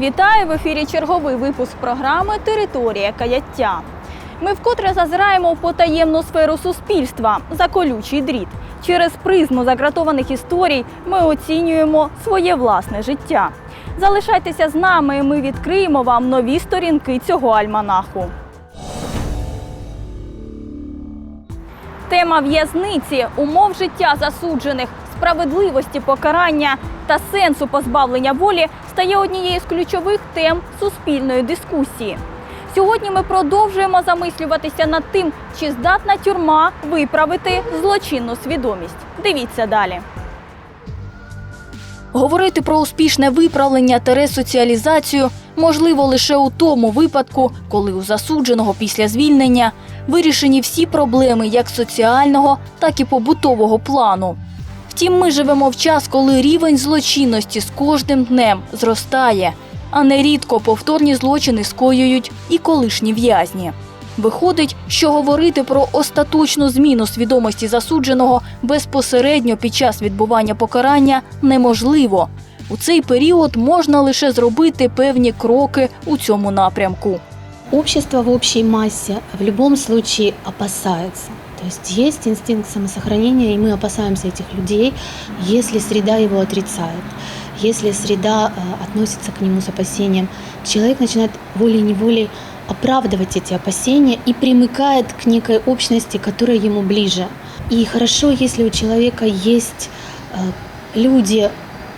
Вітаю в ефірі черговий випуск програми Територія каяття. Ми вкотре зазираємо в потаємну сферу суспільства за колючий дріт. Через призму загратованих історій ми оцінюємо своє власне життя. Залишайтеся з нами, і ми відкриємо вам нові сторінки цього альманаху. Тема в'язниці, умов життя засуджених, справедливості покарання та сенсу позбавлення волі стає однією з ключових тем суспільної дискусії. Сьогодні ми продовжуємо замислюватися над тим, чи здатна тюрма виправити злочинну свідомість. Дивіться далі. Говорити про успішне виправлення та ресоціалізацію можливо лише у тому випадку, коли у засудженого після звільнення вирішені всі проблеми як соціального, так і побутового плану. Втім, ми живемо в час, коли рівень злочинності з кожним днем зростає, а нерідко повторні злочини скоюють і колишні в'язні. Виходить, що говорити про остаточну зміну свідомості засудженого безпосередньо під час відбування покарання неможливо. У цей період можна лише зробити певні кроки у цьому напрямку. Общество в общей массе в любом случае опасается. То есть есть инстинкт самосохранения, и мы опасаемся этих людей, если среда его отрицает, если среда э, относится к нему с опасением. Человек начинает волей-неволей оправдывать эти опасения и примыкает к некой общности, которая ему ближе. И хорошо, если у человека есть э, люди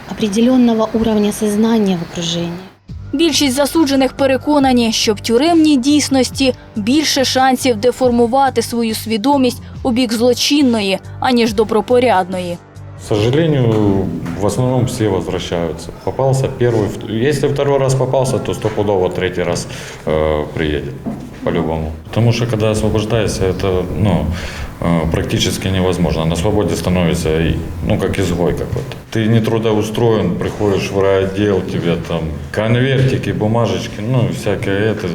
определенного уровня сознания в окружении. Більшість засуджених переконані, що в тюремній дійсності більше шансів деформувати свою свідомість у бік злочинної, аніж добропорядної. К сожалению, в основном все возвращаются. Попался первый, вт- если второй раз попался, то стопудово третий раз э, приедет по-любому. Потому что когда освобождаешься, это ну, э, практически невозможно. На свободе становится ну, как изгой какой-то. Ты не трудоустроен, приходишь в райотдел, тебе там конвертики, бумажечки, ну, всякое это.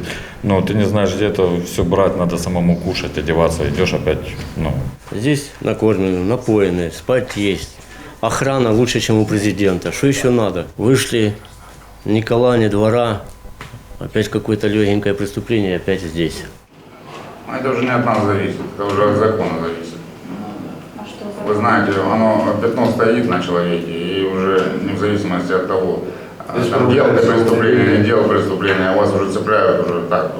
Но ты не знаешь, где это все брать, надо самому кушать, одеваться, идешь опять, ну, Здесь накормлены, напоены, спать есть. Охрана лучше, чем у президента. Что еще надо? Вышли, ни кола, ни двора. Опять какое-то легенькое преступление, опять здесь. Ну, Это уже не от нас зависит, это уже от закона зависит. Вы знаете, оно пятно стоит на человеке, и уже не в зависимости от того, там, делал ты преступление, не делал преступление, вас уже цепляют уже так,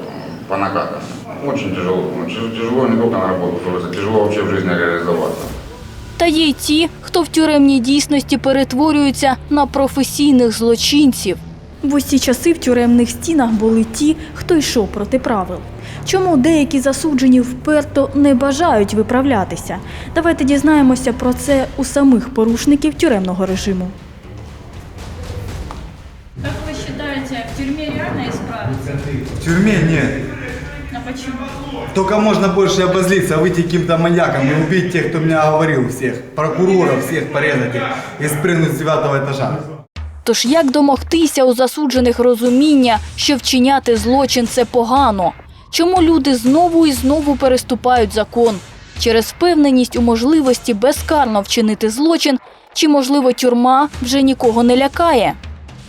по накатам. Очень тяжело. Очень Тяжело не только на работу устроиться, тяжело вообще в жизни реализоваться. Та є й ті, хто в тюремній дійсності перетворюються на професійних злочинців. В усі часи в тюремних стінах були ті, хто йшов проти правил. Чому деякі засуджені вперто не бажають виправлятися? Давайте дізнаємося про це у самих порушників тюремного режиму. Як ви вважаєте, в тюрмі реально справиться? В тюрьме нет. А чому? Только можно больше обозлиться, выйти каким-то маньяком и убить тех, кто меня оговорил всех. Прокуроров всех порезать их и спрыгнуть с девятого этажа. Тож як домогтися у засуджених розуміння, що вчиняти злочин це погано? Чому люди знову і знову переступають закон? Через впевненість у можливості безкарно вчинити злочин, чи, можливо, тюрма вже нікого не лякає?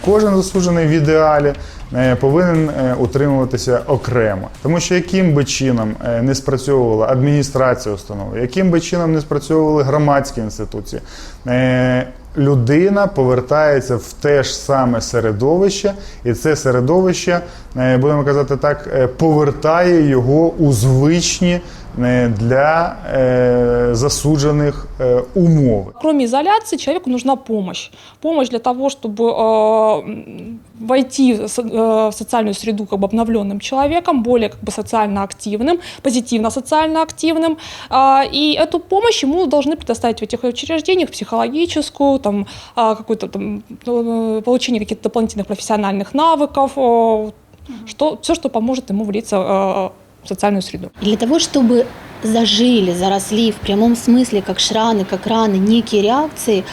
Кожен засуджений в ідеалі е, повинен е, утримуватися окремо, тому що яким би чином е, не спрацьовувала адміністрація установи, яким би чином не спрацьовували громадські інституції, людина повертається в те ж саме середовище, і це середовище, е, будемо казати так, е, повертає його у звичні для е, засуджених е, умови. Кроме изоляции, человеку нужна помощь. Помощь для того, чтобы э, войти в со- э, в социальную среду как бы обновленным человеком, более как бы социально активным, позитивно социально активным. А, И эту помощь ему должны предоставить в этих учреждениях психологическую, там, а, какую-то там, э, получение каких-то дополнительных профессиональных навыков, э, что, все, что поможет ему влиться э, социальную среду. Для того, чтобы зажили, заросли в прямом смысле, как шраны, как раны, некие реакции,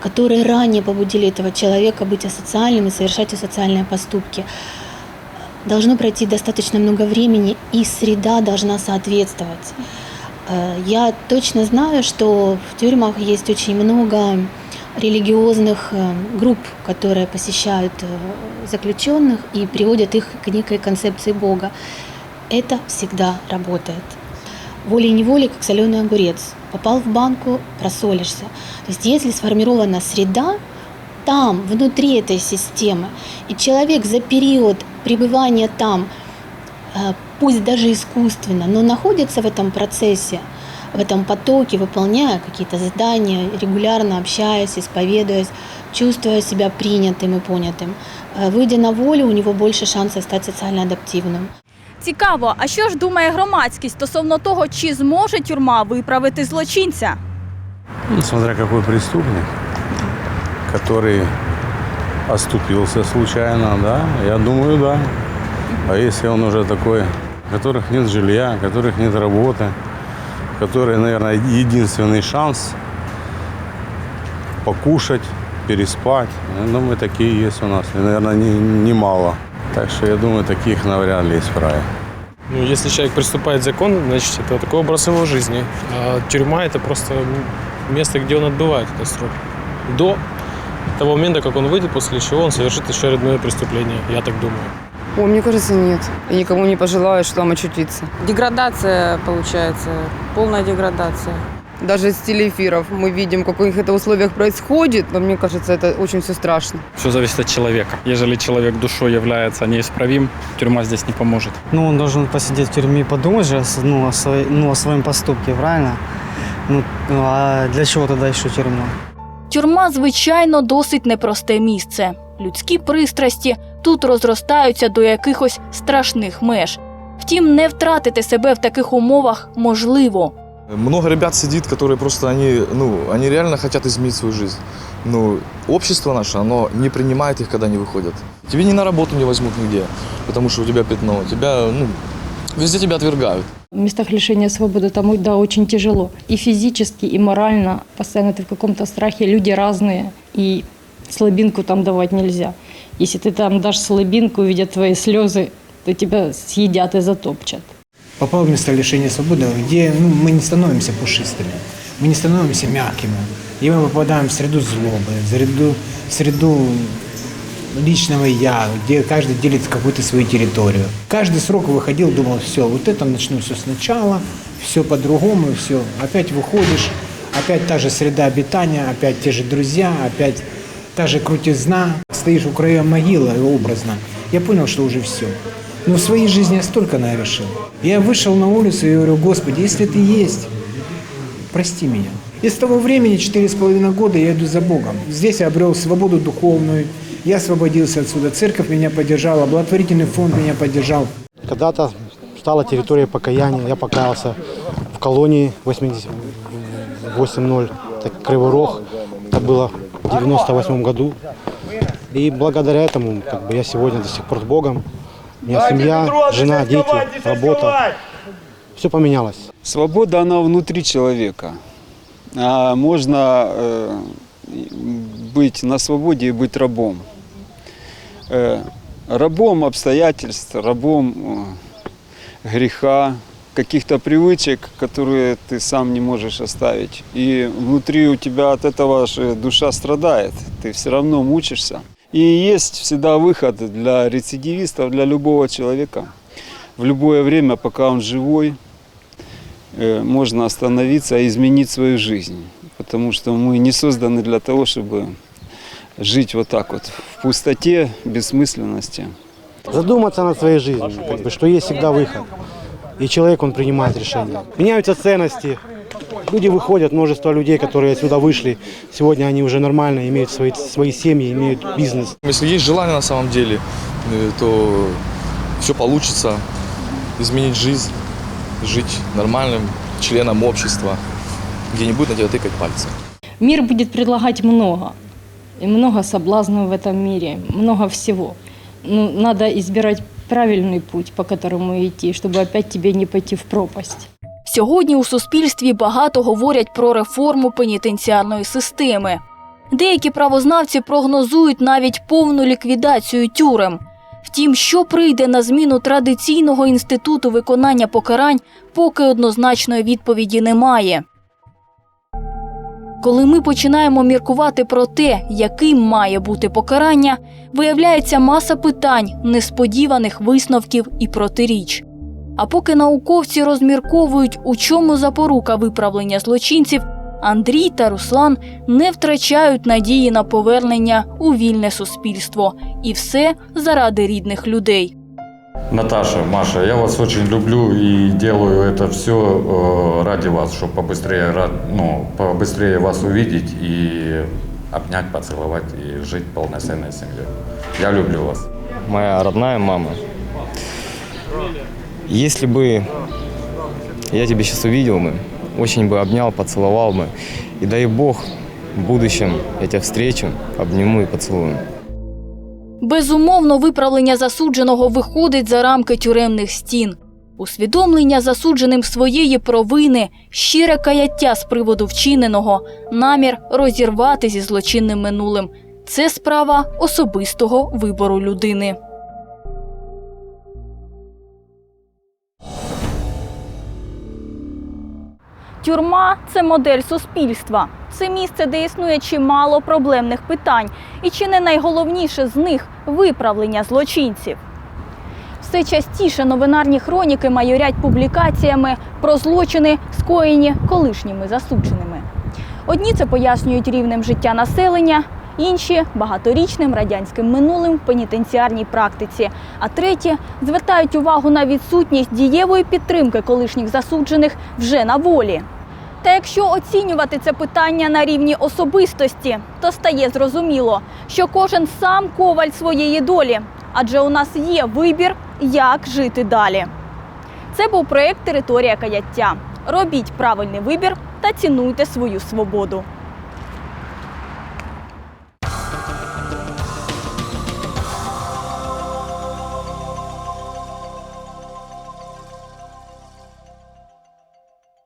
которые ранее побудили этого человека быть асоциальным и совершать асоциальные поступки, должно пройти достаточно много времени, и среда должна соответствовать. Э, Я точно знаю, что в тюрьмах есть очень много религиозных э, групп, которые посещают э, заключенных и приводят их к некой концепции Бога. Это всегда работает. Волей-неволей, как соленый огурец. Попал в банку, просолишься. То есть если сформирована среда, там, внутри этой системы, и человек за период пребывания там, э, пусть даже искусственно, но находится в этом процессе, в этом потоке, выполняя какие-то задания, регулярно общаясь, исповедуясь, чувствуя себя принятым и понятым, э, выйдя на волю, у него больше шансов стать социально адаптивным. Цікаво, а що ж думає громадськість стосовно того, чи зможе тюрма виправити злочинця? Ну, смотря какой преступник, который оступился случайно, да, я думаю, да. А если он уже такой, у которых нет жилья, у которых нет работы, у которых, наверное, единственный шанс покушать, переспать, я думаю, такие есть у нас, и, наверное, не- немало. Так что я думаю, таких навряд ли исправят. Ну, если человек приступает к закону, значит, это такой образ его жизни. А тюрьма – это просто место, где он отбывает этот срок. До того момента, как он выйдет, после чего он совершит еще очередное преступление. Я так думаю. О, мне кажется, нет. И никому не пожелаю, что там очутиться. Деградация получается, полная деградация. Даже с телеэфиров мы видим, в каких это условиях происходит, но мне кажется, это очень все страшно. Все зависит от человека. Ежели человек душой является неисправим, тюрьма здесь не поможет. Ну, он должен посидеть в тюрьме и подумать же ну, о, своей, ну, о своем поступке, правильно? Ну, а для чего тогда еще тюрьма? Тюрма, звичайно, досить непросте місце. Людські пристрасті тут розростаються до якихось страшних меж. Втім, не втратити себе в таких умовах можливо. Много ребят сидит, которые просто, они, ну, они реально хотят изменить свою жизнь. Но общество наше, оно не принимает их, когда они выходят. Тебе ни на работу не возьмут нигде, потому что у тебя пятно. Тебя, ну, везде тебя отвергают. В местах лишения свободы там, да, очень тяжело. И физически, и морально. Постоянно ты в каком-то страхе. Люди разные. И слабинку там давать нельзя. Если ты там дашь слабинку, видят твои слезы, то тебя съедят и затопчат. Попал в место лишения свободы, где ну, мы не становимся пушистыми, мы не становимся мягкими. И мы попадаем в среду злобы, в среду, в среду личного я, где каждый делит какую-то свою территорию. Каждый срок выходил, думал, все, вот это начну все сначала, все по-другому, все. Опять выходишь, опять та же среда обитания, опять те же друзья, опять та же крутизна. Стоишь у края могилы, образно. Я понял, что уже все. Но в своей жизни я столько нарешил. Я вышел на улицу и говорю, Господи, если ты есть, прости меня. И с того времени, четыре с половиной года, я иду за Богом. Здесь я обрел свободу духовную, я освободился отсюда. Церковь меня поддержала, благотворительный фонд меня поддержал. Когда-то стала территория покаяния, я покаялся в колонии 88.0, так, Кривой Рог. Это было в 98 году. И благодаря этому как бы, я сегодня до сих пор с Богом. Меня семья, жена, дети, работа. Все поменялось. Свобода, она внутри человека. А можно э, быть на свободе и быть рабом. Э, рабом обстоятельств, рабом э, греха, каких-то привычек, которые ты сам не можешь оставить. И внутри у тебя от этого же душа страдает. Ты все равно мучишься. И есть всегда выход для рецидивистов, для любого человека. В любое время, пока он живой, э, можно остановиться и изменить свою жизнь. Потому что мы не созданы для того, чтобы жить вот так вот в пустоте, бессмысленности. Задуматься над своей жизнью, как бы, что есть всегда выход. И человек, он принимает решения. Меняются ценности. Люди выходят, множество людей, которые отсюда вышли. Сегодня они уже нормально имеют свои, свои семьи, имеют бизнес. Если есть желание на самом деле, э, то все получится. Изменить жизнь, жить нормальным членом общества, где не будет на тебя тыкать пальцем. Мир будет предлагать много. И много соблазнов в этом мире, много всего. Ну, надо избирать правильный путь, по которому идти, чтобы опять тебе не пойти в пропасть. Сьогодні у суспільстві багато говорять про реформу пенітенціарної системи. Деякі правознавці прогнозують навіть повну ліквідацію тюрем. Втім, що прийде на зміну традиційного інституту виконання покарань, поки однозначної відповіді немає. Коли ми починаємо міркувати про те, яким має бути покарання, виявляється маса питань, несподіваних висновків і протиріч. А поки науковці розмірковують, у чому запорука виправлення злочинців, Андрій та Руслан не втрачають надії на повернення у вільне суспільство. І все заради рідних людей. Наташа, Маша, я вас очень люблю и делаю это все ради вас, чтобы побыстрее, ра- ну, побыстрее вас увидеть и обнять, поцеловать и жить полноценной семьей. Я люблю вас. моя родная мама. Если бы я тебя сейчас увидел бы, очень бы обнял, поцеловал бы. И дай Бог, в будущем я тебя встречу, обниму и поцелую. Безумовно, виправлення засудженого виходить за рамки тюремних стін. Усвідомлення засудженим своєї провини, щире каяття з приводу вчиненого, намір розірвати зі злочинним минулим це справа особистого вибору людини. Тюрма це модель суспільства. Це місце, де існує чимало проблемних питань, і чи не найголовніше з них виправлення злочинців. Все частіше новинарні хроніки майорять публікаціями про злочини, скоєні колишніми засудженими. Одні це пояснюють рівнем життя населення, інші багаторічним радянським минулим в пенітенціарній практиці. А треті звертають увагу на відсутність дієвої підтримки колишніх засуджених вже на волі. Та якщо оцінювати це питання на рівні особистості, то стає зрозуміло, що кожен сам коваль своєї долі, адже у нас є вибір, як жити далі. Це був проєкт Територія каяття. Робіть правильний вибір та цінуйте свою свободу.